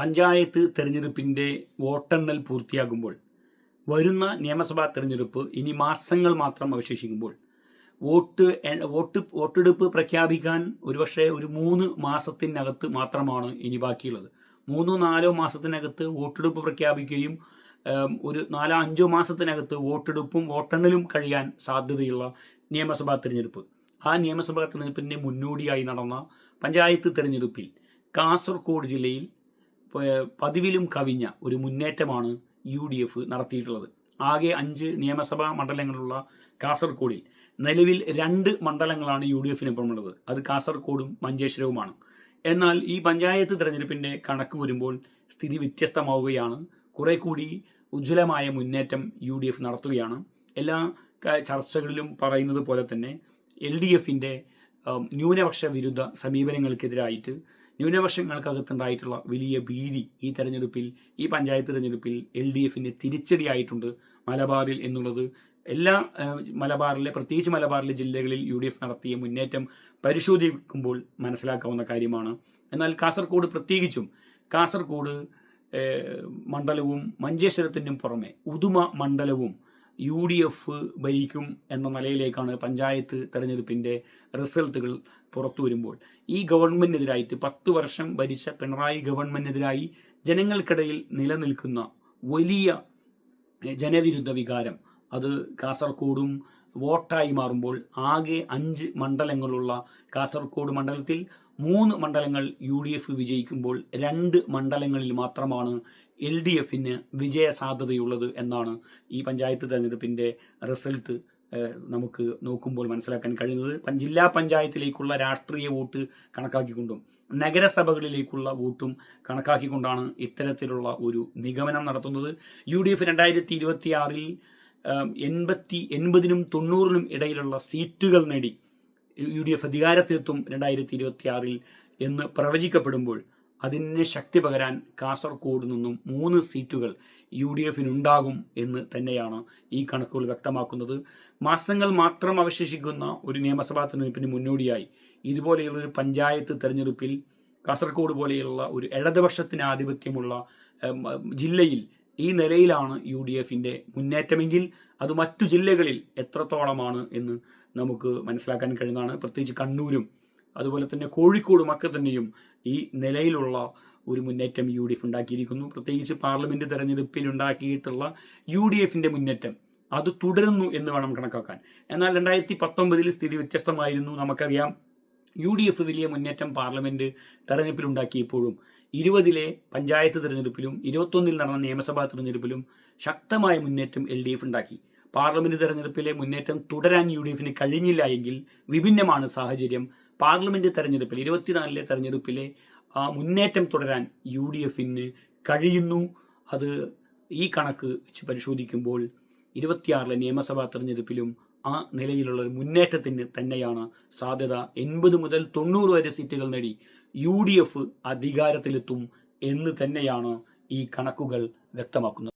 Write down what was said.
പഞ്ചായത്ത് തെരഞ്ഞെടുപ്പിന്റെ വോട്ടെണ്ണൽ പൂർത്തിയാകുമ്പോൾ വരുന്ന നിയമസഭാ തെരഞ്ഞെടുപ്പ് ഇനി മാസങ്ങൾ മാത്രം അവശേഷിക്കുമ്പോൾ വോട്ട് വോട്ട് വോട്ടെടുപ്പ് പ്രഖ്യാപിക്കാൻ ഒരുപക്ഷെ ഒരു മൂന്ന് മാസത്തിനകത്ത് മാത്രമാണ് ഇനി ബാക്കിയുള്ളത്. മൂന്നോ നാലോ മാസത്തിനകത്ത് വോട്ടെടുപ്പ് പ്രഖ്യാപിക്കുകയും ഒരു നാലോ അഞ്ചോ മാസത്തിനകത്ത് വോട്ടെടുപ്പും വോട്ടെണ്ണലും കഴിയാൻ സാധ്യതയുള്ള നിയമസഭാ തിരഞ്ഞെടുപ്പ്. ആ നിയമസഭാ തിരഞ്ഞെടുപ്പിന്റെ മുന്നോടിയായി നടന്ന പഞ്ചായത്ത് തിരഞ്ഞെടുപ്പിൽ കാസർഗോഡ് ജില്ലയിൽ പതിവിലും കവിഞ്ഞ ഒരു മുന്നേറ്റമാണ് യു ഡി എഫ് നടത്തിയിട്ടുള്ളത്. ആകെ അഞ്ച് നിയമസഭാ മണ്ഡലങ്ങളുള്ള കാസർഗോഡിൽ നിലവിൽ രണ്ട് മണ്ഡലങ്ങളാണ് യു ഡി എഫിനൊപ്പമുള്ളത്. അത് കാസർഗോഡും മഞ്ചേശ്വരവുമാണ്. എന്നാൽ ഈ പഞ്ചായത്ത് തിരഞ്ഞെടുപ്പിന്റെ കണക്ക് വരുമ്പോൾ സ്ഥിതി വ്യത്യസ്തമാവുകയാണ്. കുറെ കൂടി ഉജ്ജ്വലമായ മുന്നേറ്റം യു ഡി എഫ് നടത്തുകയാണ്. എല്ലാ ചർച്ചകളിലും പറയുന്നത് പോലെ തന്നെ എൽ ഡി എഫിന്റെ ന്യൂനപക്ഷ വിരുദ്ധ സമീപനങ്ങൾക്കെതിരായിട്ട് ന്യൂനപക്ഷങ്ങൾക്കകത്തുണ്ടായിട്ടുള്ള വലിയ ഭീതി ഈ തെരഞ്ഞെടുപ്പിൽ ഈ പഞ്ചായത്ത് തെരഞ്ഞെടുപ്പിൽ എൽ ഡി എഫിന് തിരിച്ചടിയായിട്ടുണ്ട്. മലബാറിൽ എന്നുള്ളത് എല്ലാ മലബാറിലെ പ്രത്യേകിച്ച് മലബാറിലെ ജില്ലകളിൽ യു ഡി എഫ് നടത്തിയ മുന്നേറ്റം പരിശോധിക്കുമ്പോൾ മനസ്സിലാക്കാവുന്ന കാര്യമാണ്. എന്നാൽ കാസർഗോഡ് പ്രത്യേകിച്ചും കാസർഗോഡ് മണ്ഡലവും മഞ്ചേശ്വരത്തിനും പുറമെ ഉദുമ മണ്ഡലവും യു ഡി എഫ് ഭരിക്കും എന്ന നിലയിലേക്കാണ് പഞ്ചായത്ത് തെരഞ്ഞെടുപ്പിന്റെ റിസൾട്ടുകൾ പുറത്തു വരുമ്പോൾ. ഈ ഗവൺമെന്റിനെതിരായിട്ട് പത്ത് വർഷം ഭരിച്ച പിണറായി ഗവൺമെന്റിനെതിരായി ജനങ്ങൾക്കിടയിൽ നിലനിൽക്കുന്ന വലിയ ജനവിരുദ്ധ വികാരം. അത് കാസർഗോഡും വോട്ടായി മാറുമ്പോൾ ആകെ അഞ്ച് മണ്ഡലങ്ങളുള്ള കാസർഗോഡ് മണ്ഡലത്തിൽ മൂന്ന് മണ്ഡലങ്ങൾ യു ഡി എഫ് വിജയിക്കുമ്പോൾ രണ്ട് മണ്ഡലങ്ങളിൽ മാത്രമാണ് എൽ ഡി എഫിന് വിജയ സാധ്യതയുള്ളത് എന്നാണ് ഈ പഞ്ചായത്ത് തെരഞ്ഞെടുപ്പിന്റെ റിസൾട്ട് നമുക്ക് നോക്കുമ്പോൾ മനസ്സിലാക്കാൻ കഴിയുന്നത്. ജില്ലാ പഞ്ചായത്തിലേക്കുള്ള രാഷ്ട്രീയ വോട്ട് കണക്കാക്കിക്കൊണ്ടും നഗരസഭകളിലേക്കുള്ള വോട്ടും കണക്കാക്കിക്കൊണ്ടാണ് ഇത്തരത്തിലുള്ള ഒരു നിഗമനം നടത്തുന്നത്. യു ഡി എഫ് രണ്ടായിരത്തി ഇരുപത്തി ആറിൽ എൺപത്തി എൺപതിനും തൊണ്ണൂറിനും ഇടയിലുള്ള സീറ്റുകൾ നേടി യു ഡി എഫ് അധികാരത്തിലെത്തും രണ്ടായിരത്തി ഇരുപത്തി ആറിൽ എന്ന് പ്രവചിക്കപ്പെടുമ്പോൾ അതിന് ശക്തി പകരാൻ കാസർഗോഡ് നിന്നും മൂന്ന് സീറ്റുകൾ യു ഡി എഫിനുണ്ടാകും എന്ന് തന്നെയാണ് ഈ കണക്കുകൾ വ്യക്തമാക്കുന്നത്. മാസങ്ങൾ മാത്രം അവശേഷിക്കുന്ന ഒരു നിയമസഭാ തെരഞ്ഞെടുപ്പിന് മുന്നോടിയായി ഇതുപോലെയുള്ള ഒരു പഞ്ചായത്ത് തെരഞ്ഞെടുപ്പിൽ കാസർഗോഡ് പോലെയുള്ള ഒരു ഇടതുപക്ഷത്തിന് ആധിപത്യമുള്ള ജില്ലയിൽ ഈ നിലയിലാണ് യു ഡി എഫിന്റെ മുന്നേറ്റമെങ്കിൽ അത് മറ്റു ജില്ലകളിൽ എത്രത്തോളമാണ് എന്ന് നമുക്ക് മനസ്സിലാക്കാൻ കഴിയുന്നതാണ്. പ്രത്യേകിച്ച് കണ്ണൂരും അതുപോലെ തന്നെ കോഴിക്കോടും ഒക്കെ തന്നെയും ഈ നിലയിലുള്ള ഒരു മുന്നേറ്റം യു ഡി എഫ് ഉണ്ടാക്കിയിരിക്കുന്നു. പ്രത്യേകിച്ച് പാർലമെന്റ് തെരഞ്ഞെടുപ്പിൽ ഉണ്ടാക്കിയിട്ടുള്ള യു ഡി എഫിന്റെ മുന്നേറ്റം അത് തുടരുന്നു എന്ന് വേണം കണക്കാക്കാൻ. എന്നാൽ രണ്ടായിരത്തി പത്തൊമ്പതിൽ സ്ഥിതി വ്യത്യസ്തമായിരുന്നു. നമുക്കറിയാം യു ഡി എഫ് വലിയ മുന്നേറ്റം പാർലമെന്റ് തെരഞ്ഞെടുപ്പിലുണ്ടാക്കിയപ്പോഴും ഇരുപതിലെ പഞ്ചായത്ത് തെരഞ്ഞെടുപ്പിലും ഇരുപത്തൊന്നിൽ നടന്ന നിയമസഭാ തിരഞ്ഞെടുപ്പിലും ശക്തമായ മുന്നേറ്റം എൽ ഡി എഫ് ഉണ്ടാക്കി. പാർലമെന്റ് തെരഞ്ഞെടുപ്പിലെ മുന്നേറ്റം തുടരാൻ യു ഡി എഫിന് കഴിഞ്ഞില്ല എങ്കിൽ വിഭിന്നമാണ് സാഹചര്യം. പാർലമെന്റ് തെരഞ്ഞെടുപ്പിൽ ഇരുപത്തിനാലിലെ തെരഞ്ഞെടുപ്പിലെ ആ മുന്നേറ്റം തുടരാൻ യു ഡി എഫിന് കഴിയുന്നു. അത് ഈ കണക്ക് വെച്ച് പരിശോധിക്കുമ്പോൾ ഇരുപത്തിയാറിലെ നിയമസഭാ തെരഞ്ഞെടുപ്പിലും ആ നിലയിലുള്ള ഒരു മുന്നേറ്റത്തിന് തന്നെയാണ് സാധ്യത. എൺപത് മുതൽ തൊണ്ണൂറ് വരെ സീറ്റുകൾ നേടി യു ഡി എഫ് അധികാരത്തിലെത്തും എന്ന് തന്നെയാണ് ഈ കണക്കുകൾ വ്യക്തമാക്കുന്നത്.